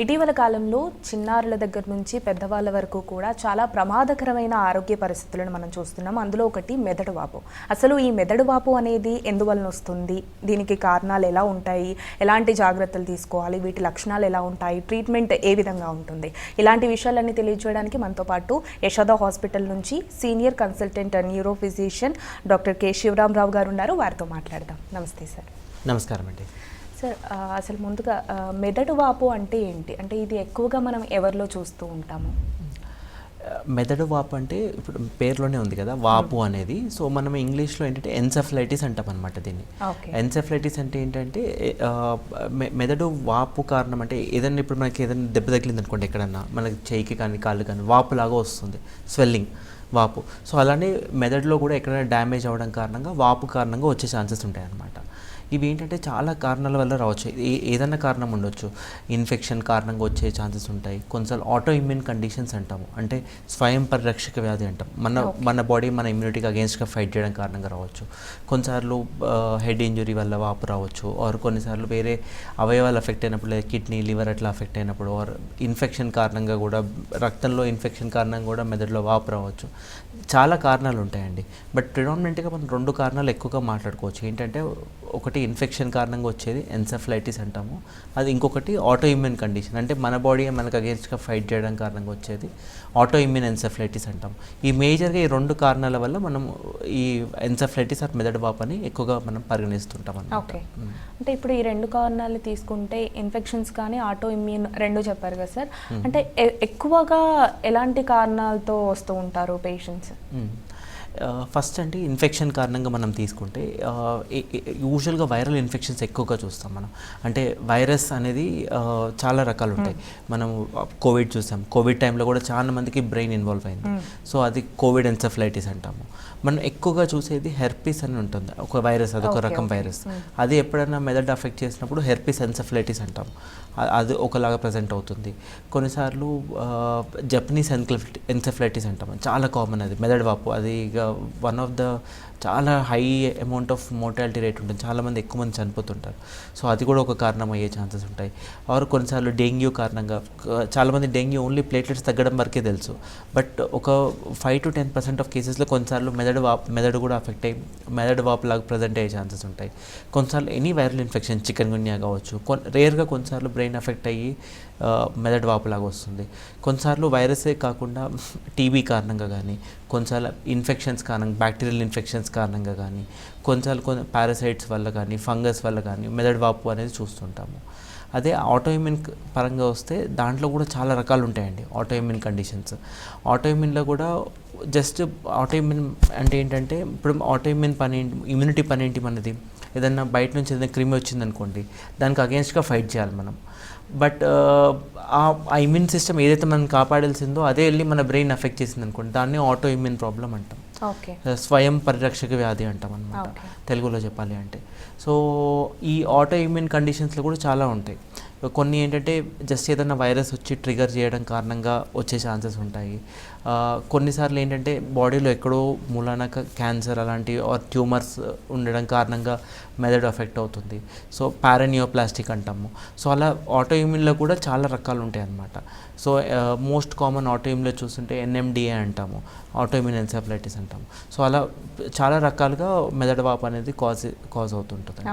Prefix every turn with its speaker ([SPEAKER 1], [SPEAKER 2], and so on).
[SPEAKER 1] ఇటీవల కాలంలో చిన్నారుల దగ్గర నుంచి పెద్దవాళ్ళ వరకు కూడా చాలా ప్రమాదకరమైన ఆరోగ్య పరిస్థితులను మనం చూస్తున్నాం. అందులో ఒకటి మెదడు వాపు. అసలు ఈ మెదడు వాపు అనేది ఎందువలన వస్తుంది? దీనికి కారణాలు ఎలా ఉంటాయి? ఎలాంటి జాగ్రత్తలు తీసుకోవాలి? వీటి లక్షణాలు ఎలా ఉంటాయి? ట్రీట్మెంట్ ఏ విధంగా ఉంటుంది? ఇలాంటి విషయాలన్నీ తెలియజేయడానికి మనతో పాటు యశోద హాస్పిటల్ నుంచి senior consultant neuro physician doctor K Shivaramarao గారు ఉన్నారు. వారితో మాట్లాడదాం. నమస్తే సార్.
[SPEAKER 2] నమస్కారం అండి.
[SPEAKER 1] సార్ అసలు ముందుగా మెదడు వాపు అంటే ఏంటి? అంటే ఇది ఎక్కువగా మనం ఎవరిలో చూస్తూ ఉంటాము?
[SPEAKER 2] మెదడు వాపు అంటే ఇప్పుడు పేరులోనే ఉంది కదా వాపు అనేది. సో మనం ఇంగ్లీష్లో ఏంటంటే ఎన్సెఫలైటిస్ అంటాం అనమాట దీన్ని.
[SPEAKER 1] ఓకే.
[SPEAKER 2] ఎన్సెఫలైటిస్ అంటే ఏంటంటే మెదడు వాపు కారణం అంటే ఏదైనా ఇప్పుడు మనకి ఏదైనా దెబ్బ తగిలింది అనుకోండి ఎక్కడన్నా మనకి చేయికి కానీ కాళ్ళు కానీ వాపు లాగా వస్తుంది స్వెల్లింగ్ వాపు. సో అలానే మెదడులో కూడా ఎక్కడైనా డ్యామేజ్ అవ్వడం కారణంగా వాపు కారణంగా వచ్చే ఛాన్సెస్ ఉంటాయి అన్నమాట ఇవి ఏంటంటే చాలా కారణాల వల్ల రావచ్చు. ఏదైనా కారణం ఉండొచ్చు. ఇన్ఫెక్షన్ కారణంగా వచ్చే ఛాన్సెస్ ఉంటాయి. కొన్నిసార్లు ఆటో ఇమ్యూన్ కండిషన్స్ అంటాము. అంటే స్వయం పరిరక్షక వ్యాధి అంటాం. మన మన బాడీ మన ఇమ్యూనిటీకి అగేన్స్ట్గా ఫైట్ చేయడం కారణంగా రావచ్చు. కొన్నిసార్లు హెడ్ ఇంజురీ వల్ల వాపు రావచ్చు. ఆర్ కొన్నిసార్లు వేరే అవయవాలు అఫెక్ట్ అయినప్పుడు లేదా కిడ్నీ లివర్ అట్లా అఫెక్ట్ అయినప్పుడు ఆర్ ఇన్ఫెక్షన్ కారణంగా కూడా రక్తంలో ఇన్ఫెక్షన్ కారణంగా కూడా మెదడులో వాపు రావచ్చు. చాలా కారణాలు ఉంటాయండి. బట్ ప్రిడామినెంట్గా మనం రెండు కారణాలు ఎక్కువగా మాట్లాడుకోవచ్చు. ఏంటంటే ఒకటి ఇన్ఫెక్షన్ కారణంగా వచ్చేది ఎన్సెఫలైటిస్ అంటాము. అది ఇంకొకటి ఆటో ఇమ్యూన్ కండిషన్ అంటే మన బాడీ మనకు అగేన్స్ట్గా ఫైట్ చేయడం కారణంగా వచ్చేది ఆటో ఇమ్యూన్ ఎన్సెఫలైటిస్ అంటాం. ఈ మేజర్గా ఈ రెండు కారణాల వల్ల మనం ఈ ఎన్సెఫలైటిస్ ఆర్ మెదడు వాపు అని ఎక్కువగా మనం పరిగణిస్తుంటాం అన్నమాట.
[SPEAKER 1] ఓకే. అంటే ఇప్పుడు ఈ రెండు కారణాలు తీసుకుంటే ఇన్ఫెక్షన్స్ కానీ ఆటో ఇమ్యూన్ రెండు చెప్పారు కదా సార్ అంటే ఎక్కువగా ఎలాంటి కారణాలతో వస్తూ ఉంటారు పేషెంట్స్ 嗯。
[SPEAKER 2] ఫస్ట్ అంటే ఇన్ఫెక్షన్ కారణంగా మనం తీసుకుంటే యూజువల్గా వైరల్ ఇన్ఫెక్షన్స్ ఎక్కువగా చూస్తాం మనం. అంటే వైరస్ అనేది చాలా రకాలు ఉంటాయి. మనం కోవిడ్ చూసాం. కోవిడ్ టైంలో కూడా చాలా మందికి బ్రెయిన్ ఇన్వాల్వ్ అయింది. సో అది కోవిడ్ ఎన్సెఫలైటిస్ అంటాము. మనం ఎక్కువగా చూసేది హెర్పిస్ అని ఉంటుంది. ఒక వైరస్ అది ఒక రకం. వైరస్ అది ఎప్పుడైనా మెదడు అఫెక్ట్ చేసినప్పుడు హెర్పిస్ ఎన్సెఫలైటిస్ అంటాం. అ- అది ఒకలాగా ప్రజెంట్ అవుతుంది. కొన్నిసార్లు జపనీస్ ఎన్సెఫలైటిస్ అంటాం. చాలా కామన్ అది. మెదడు వాపు అది ఇక one of the చాలా high amount of mortality rate ఉంటుంది. చాలామంది ఎక్కువ మంది చనిపోతుంటారు. సో అది కూడా ఒక కారణం అయ్యే ఛాన్సెస్ ఉంటాయి. ఆర్ కొన్నిసార్లు డెంగ్యూ కారణంగా చాలామంది డెంగ్యూ ఓన్లీ ప్లేట్లెట్స్ తగ్గడం వరకే తెలుసు. బట్ ఒక five to ten percent of కేసెస్లో కొన్నిసార్లు మెదడు వాప్ మెదడు కూడా అఫెక్ట్ అయ్యి మెదడు వాపులాగా ప్రజెంట్ అయ్యే ఛాన్సెస్ ఉంటాయి. కొన్నిసార్లు any viral infection chikungunya కావచ్చు కొన్ రేర్గా కొన్నిసార్లు బ్రెయిన్ అఫెక్ట్ అయ్యి మెదడు వాపులాగా వస్తుంది. కొన్నిసార్లు వైరసే కాకుండా టీబీ కారణంగా కానీ కొన్నిసార్లు ఇన్ఫెక్షన్స్ కారణంగా బ్యాక్టీరియల్ ఇన్ఫెక్షన్స్ కారణంగా కానీ కొన్నిసార్లు కొన్ని పారాసైట్స్ వల్ల కానీ ఫంగస్ వల్ల కానీ మెదడు వాపు అనేది చూస్తుంటాము. అదే ఆటోఇమ్యూన్ పరంగా వస్తే దాంట్లో కూడా చాలా రకాలు ఉంటాయండి ఆటోఇమ్యూన్ కండిషన్స్. ఆటోఇమ్యూన్లో కూడా జస్ట్ ఆటోఇమ్యూన్ అంటే ఏంటంటే ఇప్పుడు ఆటోఇమ్యూన్ పని ఇమ్యూనిటీ పని ఏంటి మనది? ఏదన్నా బయట నుంచి ఏదైనా క్రిమి వచ్చిందనుకోండి దానికి అగేన్స్ట్గా ఫైట్ చేయాలి మనం. బట్ ఆ ఇమ్యూన్ సిస్టమ్ ఏదైతే మనం కాపాడాల్సిందో అదే వెళ్ళి మన బ్రెయిన్ అఫెక్ట్ చేసింది అనుకోండి దాన్ని ఆటో ఇమ్యూన్ ప్రాబ్లం అంటాం. స్వయం పరిరక్షక వ్యాధి అంటాం అనమాట. తెలుగులో చెప్పాలి అంటే. సో ఈ ఆటో ఇమ్యూన్ కండిషన్స్లో కూడా చాలా ఉంటాయి. కొన్ని ఏంటంటే జస్ట్ ఏదైనా వైరస్ వచ్చి ట్రిగర్ చేయడం కారణంగా వచ్చే ఛాన్సెస్ ఉంటాయి. కొన్నిసార్లు ఏంటంటే బాడీలో ఎక్కడో మూలాన క్యాన్సర్ అలాంటి ఆర్ ట్యూమర్స్ ఉండడం కారణంగా మెదడు అఫెక్ట్ అవుతుంది. సో పారానియోప్లాస్టిక్ అంటాము. సో అలా ఆటో ఇమ్యూన్లో కూడా చాలా రకాలు ఉంటాయి అన్నమాట సో మోస్ట్ కామన్ ఆటో ఇమ్యూన్లో చూస్తుంటే ఎన్ఎండిఏ అంటాము. ఆటో ఇమ్యూన్ ఎన్సెఫలైటిస్ అంటాము. సో అలా చాలా రకాలుగా మెదడు వాపు అనేది కాజ్ కాజ్ అవుతుంటుంది